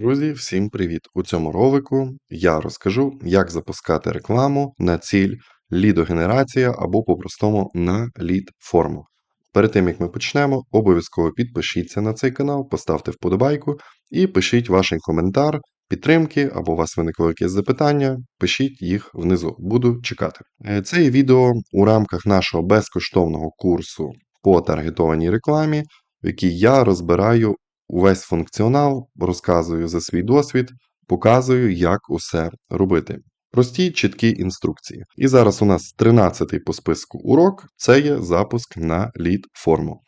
Друзі, всім привіт! У цьому ролику я розкажу, як запускати рекламу на ціль лідогенерація або по-простому на лід-форму. Перед тим як ми почнемо, обов'язково підпишіться на цей канал, поставте вподобайку і пишіть ваш коментар, підтримки або у вас виникло якесь запитання, пишіть їх внизу. Буду чекати. Е, Це відео у рамках нашого безкоштовного курсу по таргетованій рекламі, в якій я розбираю увесь функціонал, розказую за свій досвід, показую, як усе робити. Прості чіткі інструкції. І зараз у нас 13-й по списку урок це є запуск на лід форму.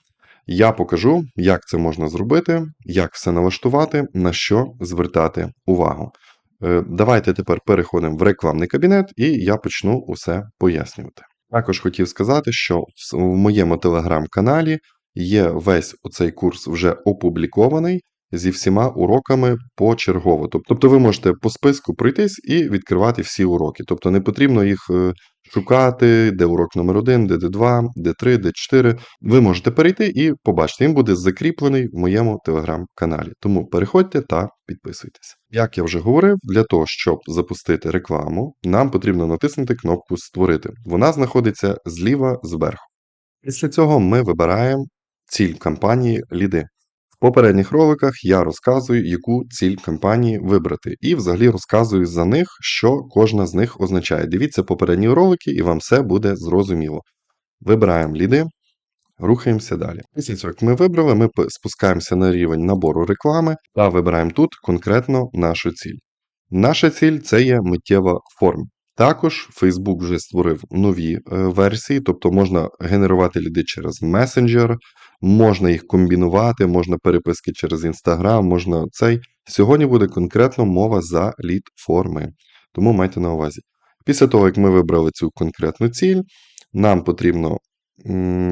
Я покажу, як це можна зробити, як все налаштувати, на що звертати увагу. Е, Давайте тепер переходимо в рекламний кабінет і я почну усе пояснювати. Також хотів сказати, що в в моєму телеграм-каналі є весь оцей курс вже опублікований зі всіма уроками почергово. Тобто ви можете по списку пройтись і відкривати всі уроки. Тобто не потрібно їх е, шукати, де урок номер 1, де Д2, Д3, Д4. Ви можете перейти і побачити. Він буде закріплений в моєму телеграм-каналі. Тому переходьте та підписуйтесь. Як я вже говорив, для того, щоб запустити рекламу, нам потрібно натиснути кнопку Створити. Вона знаходиться зліва зверху. Після цього ми вибираємо ціль кампанії ліди. В попередніх роликах я розказую, яку ціль кампанії вибрати, і взагалі розказую за них, що кожна з них означає. Дивіться попередні ролики, і вам все буде зрозуміло. Вибираємо ліди, рухаємося далі. Після цього, як ми вибрали, ми спускаємося на рівень набору реклами та вибираємо тут конкретно нашу ціль. Наша ціль це є миттєва форма. Також Facebook вже створив нові е, версії, тобто можна генерувати ліди через месенджер, можна їх комбінувати, можна переписки через Інстаграм, можна цей. Сьогодні буде конкретно мова за лід форми. Тому майте на увазі. Після того, як ми вибрали цю конкретну ціль, нам потрібно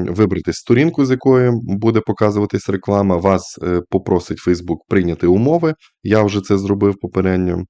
вибрати сторінку, з якої буде показуватись реклама. Вас е, попросить Facebook прийняти умови. Я вже це зробив попередньо.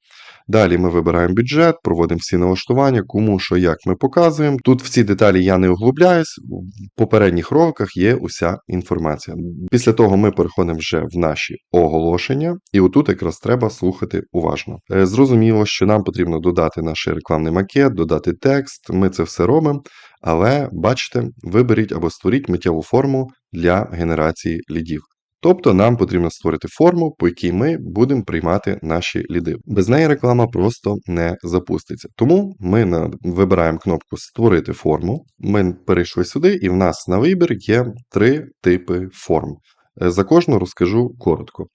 Далі ми вибираємо бюджет, проводимо всі налаштування, кому що як ми показуємо. Тут в ці деталі я не углубляюсь, в попередніх роликах є уся інформація. Після того ми переходимо вже в наші оголошення, і отут якраз треба слухати уважно. Е, Зрозуміло, що нам потрібно додати наш рекламний макет, додати текст. Ми це все робимо. Але бачите, виберіть або створіть миттєву форму для генерації лідів. Тобто нам потрібно створити форму, по якій ми будемо приймати наші ліди. Без неї реклама просто не запуститься. Тому ми вибираємо кнопку Створити форму. Ми перейшли сюди, і в нас на вибір є три типи форм. Е, За кожну розкажу коротко.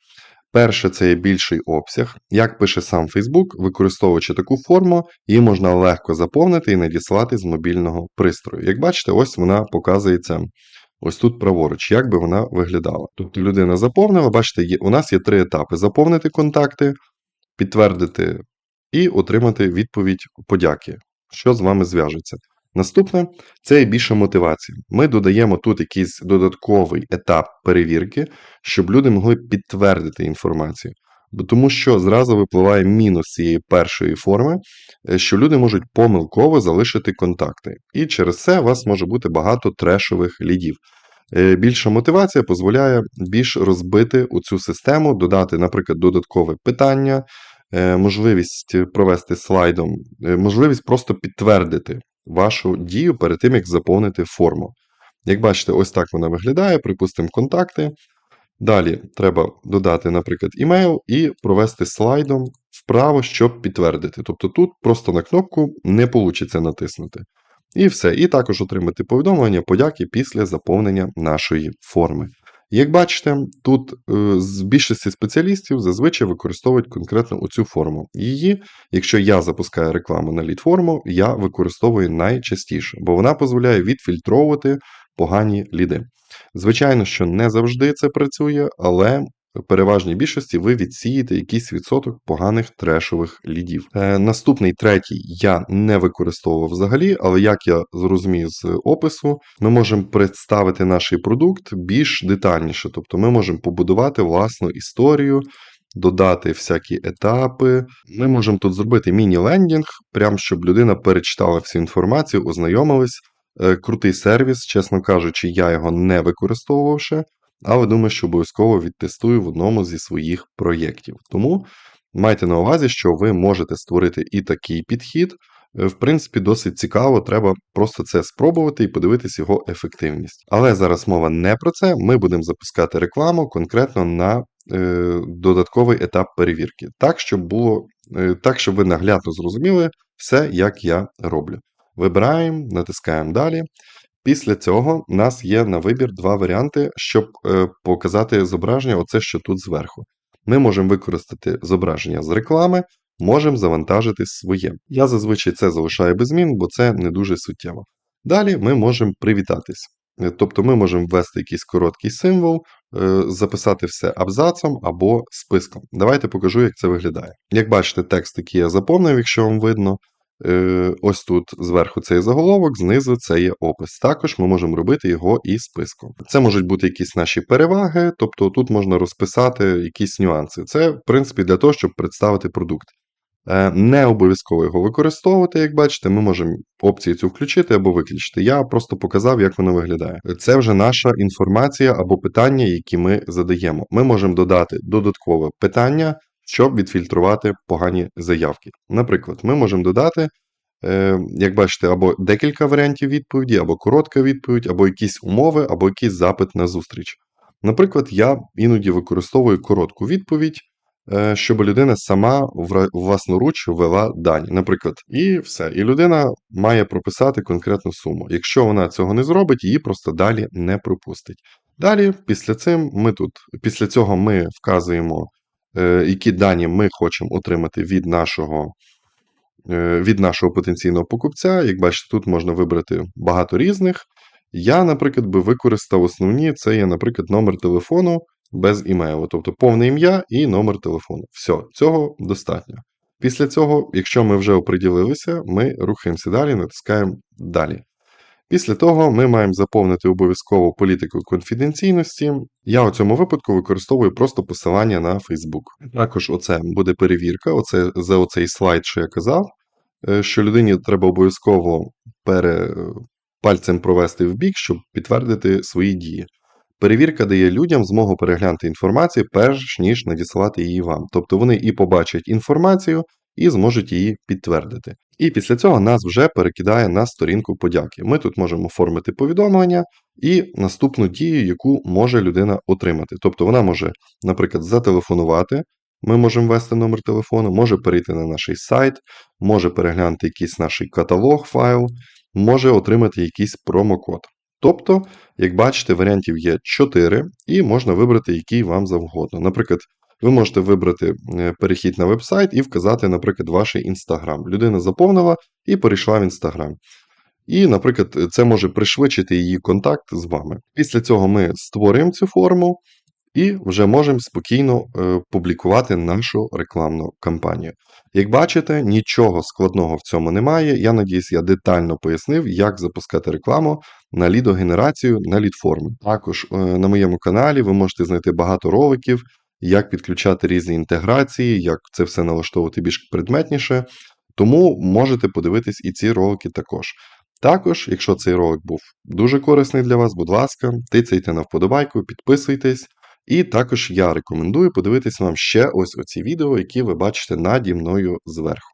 Перше це є більший обсяг. Як пише сам Facebook, використовуючи таку форму, її можна легко заповнити і надіслати з мобільного пристрою. Як бачите, ось вона показується ось тут праворуч, як би вона виглядала. Тобто людина заповнила, бачите, у нас є три етапи: заповнити контакти, підтвердити і отримати відповідь подяки, що з вами зв'яжеться. Наступне це є більша мотивація. Ми додаємо тут якийсь додатковий етап перевірки, щоб люди могли підтвердити інформацію. Бо Тому що зразу випливає мінус цієї першої форми, е, що люди можуть помилково залишити контакти. І через це у вас може бути багато трешових лідів. Е, Більша мотивація дозволяє більш розбити у цю систему, додати, наприклад, додаткове питання, е, можливість провести слайдом, можливість просто підтвердити вашу дію перед тим, як заповнити форму. Як бачите, ось так вона виглядає, припустимо, контакти. Далі треба додати, наприклад, імейл і провести слайдом вправо, щоб підтвердити. Тобто тут просто на кнопку не вийде натиснути. І все. І також отримати повідомлення подяки після заповнення нашої форми. Як бачите, тут е, з більшості спеціалістів зазвичай використовують конкретно оцю форму. Її, якщо я запускаю рекламу на лід-форму, я використовую найчастіше, бо вона дозволяє відфільтровувати погані ліди. Звичайно, що не завжди це працює, але переважній більшості ви відсієте якийсь відсоток поганих трешових лідів. Е, наступний третій я не використовував взагалі, але як я зрозумів з опису, ми можемо представити наш продукт більш детальніше. Тобто ми можемо побудувати власну історію. Додати всякі етапи. Ми можемо тут зробити міні-лендінг, прям щоб людина перечитала всю інформацію, ознайомилась. Е, Крутий сервіс, чесно кажучи, я його не використовував ще. Але думаю, що обов'язково відтестую в одному зі своїх проєктів. Тому майте на увазі, що ви можете створити і такий підхід. Е, В принципі, досить цікаво, треба просто це спробувати і подивитись його ефективність. Але зараз мова не про це. Ми будемо запускати рекламу конкретно на е, додатковий етап перевірки, так, щоб було, е, так, щоб ви наглядно зрозуміли все, як я роблю. Вибираємо, натискаємо далі. Після цього у нас є на вибір два варіанти, щоб е, показати зображення, оце що тут зверху. Ми можемо використати зображення з реклами, можемо завантажити своє. Я зазвичай це залишаю без змін, бо це не дуже суттєво. Далі ми можемо привітатись. Е, Тобто ми можемо ввести якийсь короткий символ, е, записати все абзацом або списком. Давайте покажу, як це виглядає. Як бачите, текст, який я заповнив, якщо вам видно, Ось тут зверху цей заголовок, знизу це є опис. Також ми можемо робити його і списком. Це можуть бути якісь наші переваги, тобто тут можна розписати якісь нюанси. Це, в принципі, для того, щоб представити продукт. Е, Не обов'язково його використовувати, як бачите, ми можемо опцію цю включити або виключити. Я просто показав, як воно виглядає. Це вже наша інформація або питання, які ми задаємо. Ми можемо додати додаткове питання, щоб відфільтрувати погані заявки. Наприклад, ми можемо додати, е, як бачите, або декілька варіантів відповіді, або коротка відповідь, або якісь умови, або якийсь запит на зустріч. Наприклад, я іноді використовую коротку відповідь, е, щоб людина сама власноруч ввела дані. Наприклад, і все. І людина має прописати конкретну суму. Якщо вона цього не зробить, її просто далі не пропустить. Далі, після цим ми тут, після цього ми вказуємо які дані ми хочемо отримати від нашого, е, від нашого потенційного покупця. Як бачите, тут можна вибрати багато різних. Я, наприклад, би використав основні, це є, наприклад, номер телефону без імейлу, тобто повне ім'я і номер телефону. Все, цього достатньо. Після цього, якщо ми вже оприділилися, ми рухаємося далі, натискаємо далі. Після того ми маємо заповнити обов'язково політику конфіденційності. Я у цьому випадку використовую просто посилання на Facebook. Також оце буде перевірка, оце, за оцей слайд, що я казав, е, що людині треба обов'язково пере, пальцем провести в бік, щоб підтвердити свої дії. Перевірка дає людям змогу переглянути інформацію, перш ніж надіслати її вам. Тобто вони і побачать інформацію, і зможуть її підтвердити. І після цього нас вже перекидає на сторінку подяки. Ми тут можемо оформити повідомлення і наступну дію, яку може людина отримати. Тобто вона може, наприклад, зателефонувати. Ми можемо ввести номер телефону, може перейти на наш сайт, може переглянути якийсь наш каталог файл, може отримати якийсь промокод. Тобто, як бачите, варіантів є 4, і можна вибрати який вам завгодно. Наприклад, ви можете вибрати е, перехід на веб-сайт і вказати, наприклад, ваш інстаграм. Людина заповнила і перейшла в інстаграм. І, наприклад, це може пришвидшити її контакт з вами. Після цього ми створюємо цю форму і вже можемо спокійно е, публікувати нашу рекламну кампанію. Як бачите, нічого складного в цьому немає. Я надіюсь, я детально пояснив, як запускати рекламу на лідогенерацію на лідформи. Також е, на моєму каналі ви можете знайти багато роликів, як підключати різні інтеграції, як це все налаштовувати більш предметніше. Тому можете подивитись і ці ролики також. Також, якщо цей ролик був дуже корисний для вас, будь ласка, тицяйте на вподобайку, підписуйтесь. І також я рекомендую подивитись вам ще ось оці відео, які ви бачите наді мною зверху.